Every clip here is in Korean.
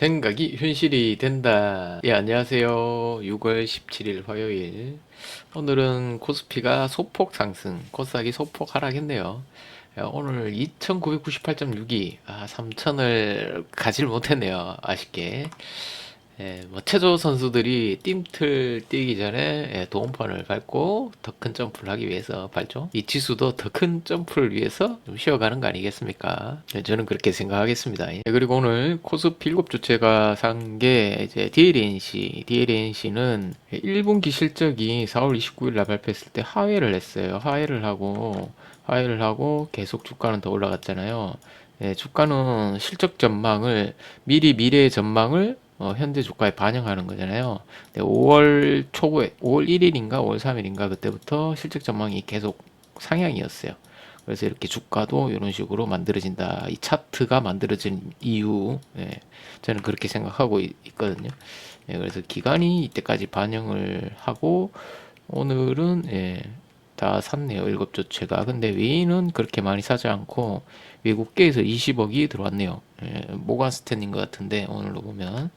생각이 현실이 된다. 예, 안녕하세요. 6월 17일 화요일. 오늘은 코스피가 소폭 상승, 코스닥이 소폭 하락했네요. 예, 오늘 2998.62, 아, 3000을 가질 못했네요. 아쉽게. 예, 뭐 체조 선수들이 띵틀 뛰기 전에 예, 도움판을 밟고 더 큰 점프를 하기 위해서 밟죠. 이 지수도 더 큰 점프를 위해서 좀 쉬어가는 거 아니겠습니까? 예, 저는 그렇게 생각하겠습니다. 예, 그리고 오늘 코스피 7 주체가 산 게 이제 DLNC, DLNC는 1분기 실적이 4월 29일 날 발표했을 때 하회를 했어요. 하회를 하고 하회를 하고 계속 주가는 더 올라갔잖아요. 예, 주가는 실적 전망을 미리 미래의 전망을 어, 현재 주가에 반영하는 거잖아요. 근데 5월 초에 5월 1일인가 5월 3일인가 그때부터 실적 전망이 계속 상향이었어요. 그래서 이렇게 주가도 이런 식으로 만들어진다. 이 차트가 만들어진 이유, 예, 저는 그렇게 생각하고 있, 거든요 예, 그래서 기간이 이때까지 반영을 하고 오늘은 예, 다 샀네요. 일곱 조체가. 근데 외인은 그렇게 많이 사지 않고 외국계에서 20억이 들어왔네요. 예, 모간 스탠인 것 같은데 오늘로 보면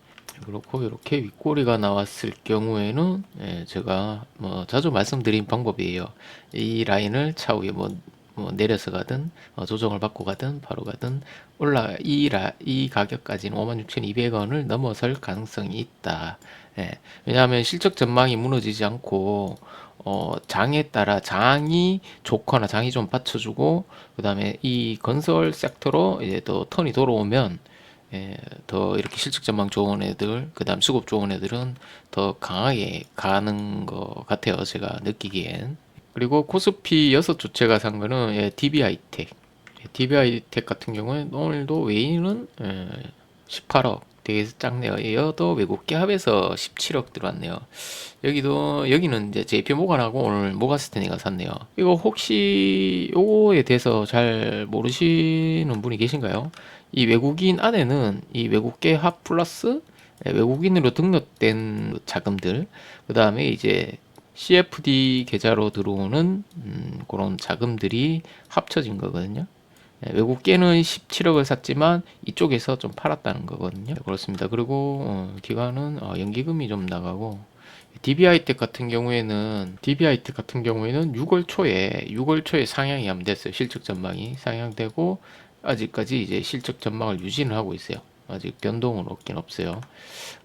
그렇고 이렇게 윗꼬리가 나왔을 경우에는 예, 제가 뭐 자주 말씀드린 방법이에요. 이 라인을 차후에 뭐, 뭐 내려서 가든 어, 조정을 받고 가든 바로 가든 올라 이, 라, 이 가격까지는 56,200원을 넘어설 가능성이 있다. 예, 왜냐하면 실적 전망이 무너지지 않고 어, 장에 따라 장이 좋거나 장이 좀 받쳐주고 그 다음에 이 건설 섹터로 이제 또 턴이 돌아오면 예, 더 이렇게 실적 전망 좋은 애들, 그 다음 수급 좋은 애들은 더 강하게 가는 것 같아요. 제가 느끼기엔. 그리고 코스피 여섯 주체가 산 거는 예, DB하이텍. 예, DB하이텍 같은 경우에 오늘도 외인은 예, 18억. 되게 작네요. 얘도 외국계 합에서 17억 들어왔네요. 여기도 여기는 이제 JP 모간하고 오늘 모가스테니가 샀네요. 이거 혹시 요거에 대해서 잘 모르시는 분이 계신가요? 이 외국인 안에는 이 외국계 합 플러스 외국인으로 등록된 자금들, 그 다음에 이제 CFD 계좌로 들어오는 음, 그런 자금들이 합쳐진 거거든요. 예, 외국계는 17억을 샀지만 이쪽에서 좀 팔았다는 거거든요. 그렇습니다. 그리고 어, 기간은 어, 연기금이 좀 나가고 DBI텍 같은 경우에는 DBI텍 같은 경우에는 6월 초에 6월 초에 상향이 안 됐어요. 실적 전망이 상향되고 아직까지 이제 실적 전망을 유지는 하고 있어요. 아직 변동은 없긴 없어요.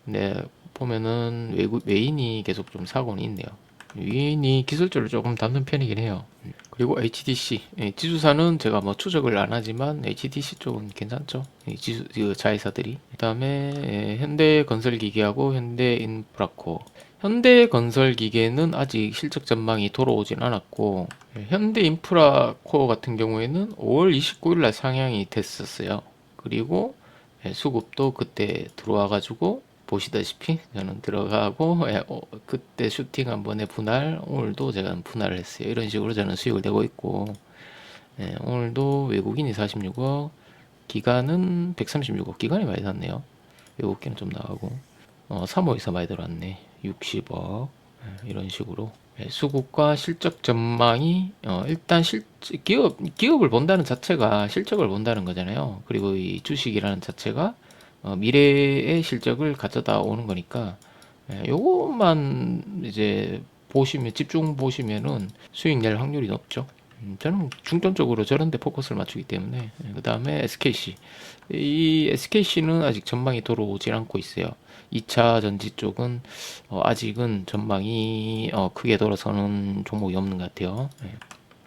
근데 보면은 외국 외인이 계속 좀 사고는 있네요. 외인이 기술적으로 조금 닿는 편이긴 해요. 그리고 HDC 예, 지주사는 제가 뭐 추적을 안 하지만 HDC 쪽은 괜찮죠. 이 지수 그 자회사들이. 그다음에 예, 현대건설기계하고 현대인프라코. 현대건설기계는 아직 실적 전망이 돌아오진 않았고 예, 현대인프라코 같은 경우에는 5월 29일 날 상향이 됐었어요. 그리고 예, 수급도 그때 들어와 가지고 보시다시피 저는 들어가고 예, 어, 그때 슈팅 한 번에 분할 오늘도 제가 분할을 했어요. 이런 식으로 저는 수익을 내고 있고 예, 오늘도 외국인이 46억 기간은 136억 기간이 많이 샀네요. 외국계는 좀 나가고 어, 3호에서 많이 들어왔네. 60억 예, 이런 식으로 예, 수급과 실적 전망이 어, 일단 실 기업 기업을 본다는 자체가 실적을 본다는 거잖아요. 그리고 이 주식이라는 자체가 어, 미래의 실적을 가져다 오는 거니까 예, 요것만 이제 보시면 집중 보시면은 수익 낼 확률이 높죠. 음, 저는 중점적으로 저런 데 포커스를 맞추기 때문에 그 다음에 SKC 이 SKC는 아직 전망이 돌아오질 않고 있어요. 2차 전지 쪽은 어, 아직은 전망이 어, 크게 돌아서는 종목이 없는 것 같아요. 예.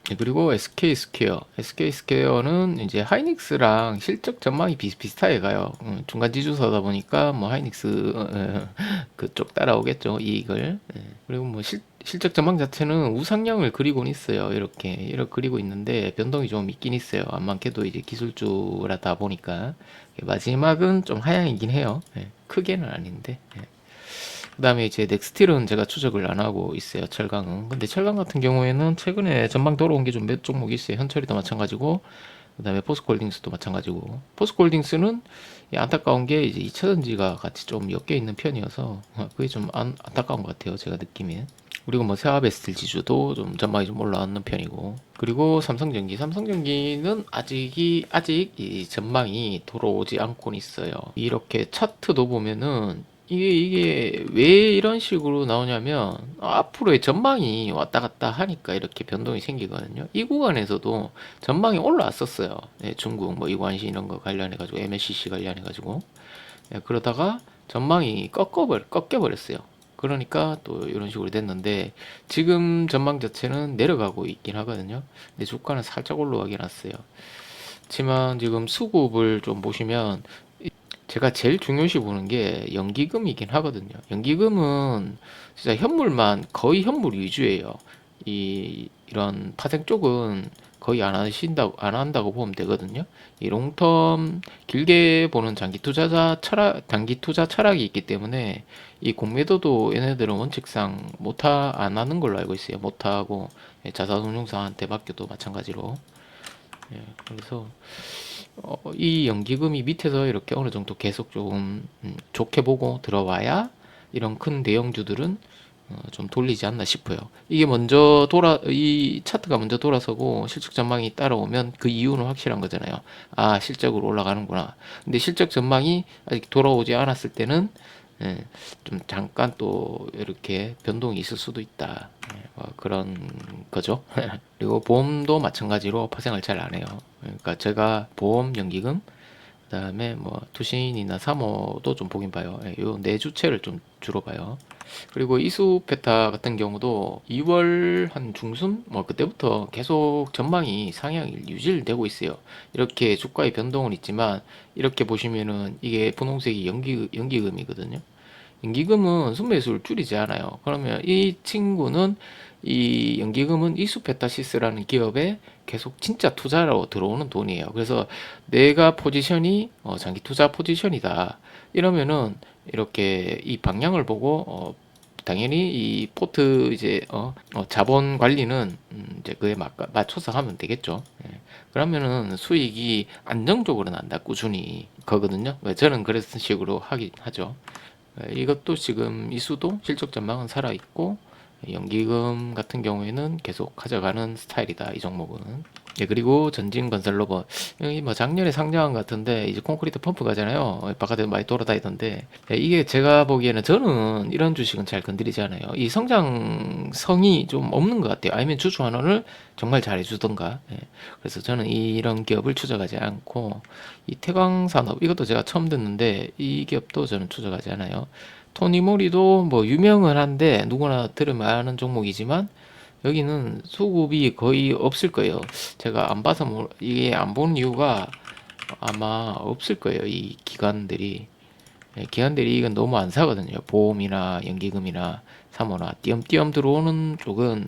네, 그리고 SK 스퀘어. SK 스퀘어는 이제 하이닉스랑 실적 전망이 비슷비슷하게 가요. 음, 중간 지주사다 보니까 뭐 하이닉스 어, 그쪽 따라오겠죠. 이익을. 예. 그리고 뭐 실, 실적 전망 자체는 우상향을 그리고는 있어요. 이렇게 이렇게 그리고 있는데 변동이 좀 있긴 있어요. 안 많게도 이제 기술주라다 보니까 마지막은 좀 하향이긴 해요. 예. 크게는 아닌데. 예. 그 다음에 이제 넥스틸은 제가 추적을 안 하고 있어요. 철강은. 근데 철강 같은 경우에는 최근에 전망 돌아온 게 좀 몇 종목이 있어요. 현철이도 마찬가지고, 그 다음에 포스콜딩스도 마찬가지고. 포스콜딩스는 안타까운 게 이제 2차전지가 같이 좀 엮여 있는 편이어서 그게 좀 안, 안타까운 것 같아요. 제가 느낌에. 그리고 뭐 세아베스틸 지주도 좀 전망이 좀 올라왔는 편이고. 그리고 삼성전기. 삼성전기는 아직이 아직 이 전망이 돌아오지 않고 있어요. 이렇게 차트도 보면은 이게 이게 왜 이런 식으로 나오냐면 앞으로의 전망이 왔다 갔다 하니까 이렇게 변동이 생기거든요. 이 구간에서도 전망이 올라왔었어요. 네, 중국 뭐 이관시 이런 거 관련해 가지고 MLCC 관련해 가지고. 네, 그러다가 전망이 꺾어버 꺾여버렸어요 그러니까 또 이런 식으로 됐는데 지금 전망 자체는 내려가고 있긴 하거든요. 근데 주가는 살짝 올라가긴 왔어요. 하지만 지금 수급을 좀 보시면 제가 제일 중요시 보는 게 연기금이긴 하거든요. 연기금은 진짜 현물만 거의 현물 위주예요. 이 이런 파생 쪽은 거의 안 하신다고 안 한다고 보면 되거든요. 이 롱텀 길게 보는 장기 투자자 철학 단기 투자 철학이 있기 때문에 이 공매도도 얘네들은 원칙상 못하 안 하는 걸로 알고 있어요. 못 하고 예, 자산운용사한테 맡겨도 마찬가지로. 예, 그래서 어, 이 연기금이 밑에서 이렇게 어느 정도 계속 좀 음, 좋게 보고 들어와야 이런 큰 대형주들은 어, 좀 돌리지 않나 싶어요. 이게 먼저 돌아 이 차트가 먼저 돌아서고 실적 전망이 따라오면 그 이유는 확실한 거잖아요. 아 실적으로 올라가는구나. 근데 실적 전망이 아직 돌아오지 않았을 때는 예, 좀 잠깐 또 이렇게 변동이 있을 수도 있다. 예, 뭐 그런 거죠. 그리고 보험도 마찬가지로 파생을 잘 안 해요. 그러니까 제가 보험 연기금 그다음에 뭐 투신이나 사모도 좀 보긴 봐요. 예, 요네 주체를 좀 주로 봐요. 그리고 이수페타 같은 경우도 2월 한 중순 뭐 그때부터 계속 전망이 상향이 유지되고 있어요. 이렇게 주가의 변동은 있지만 이렇게 보시면은 이게 분홍색이 연기 연기금이거든요. 연기금은 순매수를 줄이지 않아요. 그러면 이 친구는 이 연기금은 이수페타시스라는 기업에 계속 진짜 투자로 들어오는 돈이에요. 그래서 내가 포지션이 어, 장기 투자 포지션이다. 이러면은 이렇게 이 방향을 보고 어, 당연히 이 포트 이제 어, 어, 자본 관리는 음, 이제 그에 맞, 맞춰서 하면 되겠죠. 예. 그러면은 수익이 안정적으로 난다 꾸준히 거거든요. 저는 그런 식으로 하긴 하죠. 예, 이것도 지금 이수도 실적 전망은 살아 있고 연기금 같은 경우에는 계속 가져가는 스타일이다. 이 종목은. 예, 그리고 전진건설 로봇. 여기 뭐 작년에 상장한 것 같은데, 이제 콘크리트 펌프 가잖아요. 바깥에 많이 돌아다니던데. 예, 이게 제가 보기에는 저는 이런 주식은 잘 건드리지 않아요. 이 성장성이 좀 없는 것 같아요. 아니면 주주 환원을 정말 잘해주던가. 예, 그래서 저는 이런 기업을 추적하지 않고, 이 태광산업, 이것도 제가 처음 듣는데, 이 기업도 저는 추적하지 않아요. 토니모리도 뭐 유명은 한데, 누구나 들으면 아는 종목이지만, 여기는 수급이 거의 없을 거예요. 제가 안 봐서 뭐 이게 안 보는 이유가 아마 없을 거예요. 이 기관들이 예, 기관들이 이건 너무 안 사거든요. 보험이나 연기금이나 사모나 띄엄띄엄 들어오는 쪽은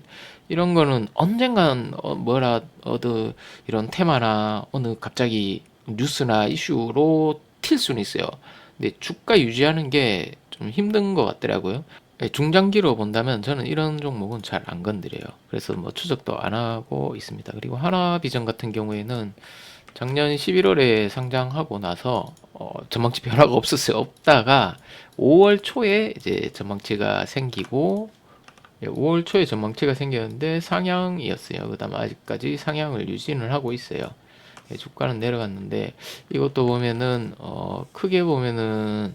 이런 거는 언젠간 어, 뭐라 어느 이런 테마나 어느 갑자기 뉴스나 이슈로 튈 수는 있어요. 근데 주가 유지하는 게 좀 힘든 것 같더라고요. 예, 중장기로 본다면 저는 이런 종목은 잘 안 건드려요. 그래서 뭐 추적도 안 하고 있습니다. 그리고 하나비전 같은 경우에는 작년 11월에 상장하고 나서 어, 전망치 변화가 없었어요. 없다가 5월 초에 이제 전망치가 생기고 예, 5월 초에 전망치가 생겼는데 상향이었어요. 그다음 아직까지 상향을 유지는 하고 있어요. 예, 주가는 내려갔는데 이것도 보면은 어, 크게 보면은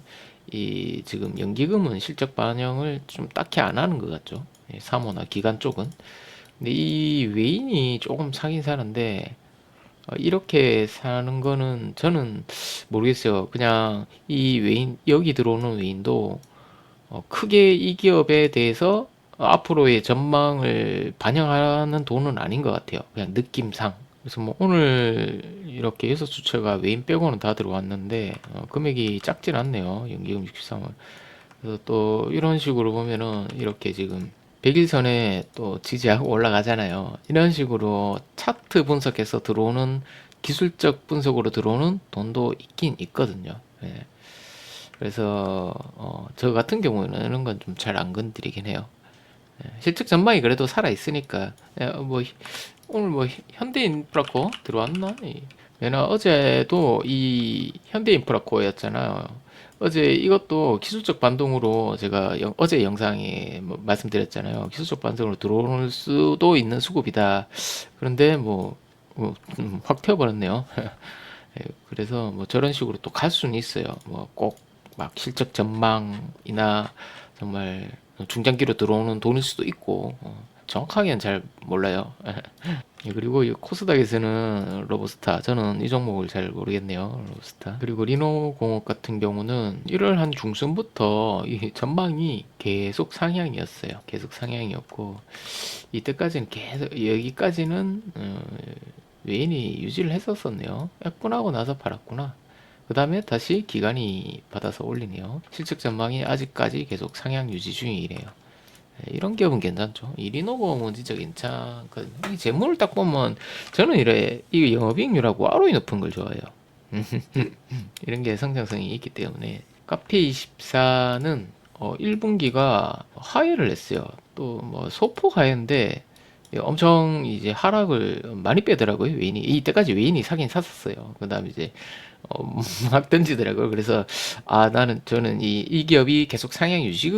이 지금 연기금은 실적 반영을 좀 딱히 안 하는 것 같죠. 예, 사모나 기관 쪽은. 근데 이 외인이 조금 사긴 사는데 어, 이렇게 사는 거는 저는 모르겠어요. 그냥 이 외인 여기 들어오는 외인도 어, 크게 이 기업에 대해서 앞으로의 전망을 반영하는 돈은 아닌 것 같아요. 그냥 느낌상. 그래서 뭐 오늘 이렇게 여섯 주체가 외인 빼고는 다 들어왔는데 어, 금액이 작진 않네요. 연기금 63원. 그래서 또 이런 식으로 보면은 이렇게 지금 100일선에 또 지지하고 올라가잖아요. 이런 식으로 차트 분석해서 들어오는 기술적 분석으로 들어오는 돈도 있긴 있거든요. 예. 그래서 어, 저 같은 경우는 이런 건 좀 잘 안 건드리긴 해요. 예. 실적 전망이 그래도 살아 있으니까 예, 뭐 오늘 뭐 현대인프라코 들어왔나? 이 왜냐 어제도 이 현대인프라코어였잖아요. 어제 이것도 기술적 반동으로 제가 영- 어제 영상에 뭐 말씀드렸잖아요. 기술적 반동으로 들어올 수도 있는 수급이다. 그런데 뭐, 뭐, 음, 확 튀어버렸네요. 예, 그래서 뭐 저런 식으로 또 갈 수는 있어요. 뭐 꼭 막 실적 전망이나 정말 중장기로 들어오는 돈일 수도 있고 어, 정확하게는 잘 몰라요. 예, 그리고 이 코스닥에서는 로보스타 저는 이 종목을 잘 모르겠네요. 로보스타 그리고 리노공업 같은 경우는 1월 한 중순부터 이 전망이 계속 상향이었어요. 계속 상향이었고 이때까지는 계속 여기까지는 어, 외인이 유지를 했었었네요. 약분하고 나서 팔았구나. 그 다음에 다시 기관이 받아서 올리네요. 실적 전망이 아직까지 계속 상향 유지 중이래요. 예, 이런 기업은 괜찮죠. 이 리노공은 진짜 괜찮거든요. 이 재물을 딱 보면 저는 이래 이 영업이익률하고 ROE 높은 걸 좋아해요. 이런 게 성장성이 있기 때문에 카페24는 어, 1분기가 하회를 했어요. 또 뭐 소폭 하회인데 엄청 이제 하락을 많이 빼더라고요. 외인이 이때까지 외인이 사긴 샀었어요. 그다음에 이제 어, 막 던지더라고요. 그래서 아 나는 저는 이, 이 기업이 계속 상향 유지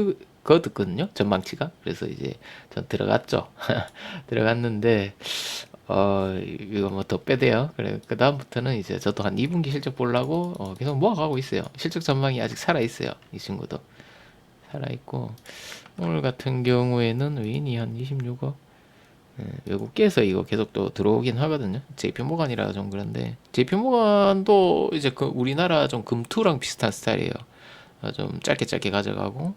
거든요. 전망치가. 그래서 이제 전 들어갔죠. 들어갔는데 어 이거 뭐 더 빼대요. 그래 그 다음부터는 이제 저도 한 2분기 실적 보려고 어, 계속 모아가고 있어요. 실적 전망이 아직 살아 있어요. 이 친구도 살아 있고 오늘 같은 경우에는 외인이 한 26억. 예, 외국계에서 이거 계속 또 들어오긴 하거든요. JP 모간이라 좀 그런데 JP 모간도 이제 그 우리나라 좀 금투랑 비슷한 스타일이에요. 어, 좀 짧게 짧게 가져가고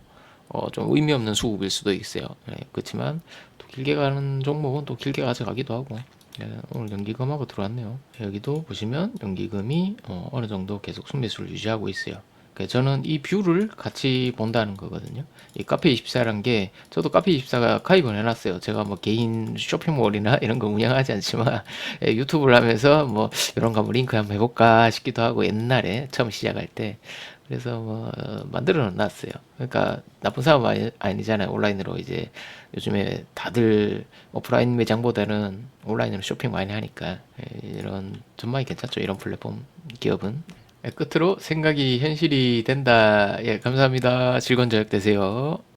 어, 좀 의미 없는 수급일 수도 있어요. 예, 그렇지만 또 길게 가는 종목은 또 길게 가져가기도 하고 예, 오늘 연기금하고 들어왔네요. 여기도 보시면 연기금이 어, 어느 정도 계속 순매수를 유지하고 있어요. 그 저는 이 뷰를 같이 본다는 거거든요. 이 카페24란 게 저도 카페24가 가입을 해놨어요. 제가 뭐 개인 쇼핑몰이나 이런 거 운영하지 않지만 예, 유튜브를 하면서 뭐 이런 거 한번 링크 한번 해볼까 싶기도 하고 옛날에 처음 시작할 때 그래서 뭐 어, 만들어 놨어요. 그러니까 나쁜 사람 아니, 아니잖아요. 온라인으로 이제 요즘에 다들 오프라인 매장보다는 온라인으로 쇼핑 많이 하니까 예, 이런 전망이 괜찮죠. 이런 플랫폼 기업은. 예, 끝으로 생각이 현실이 된다. 예, 감사합니다. 즐거운 저녁 되세요.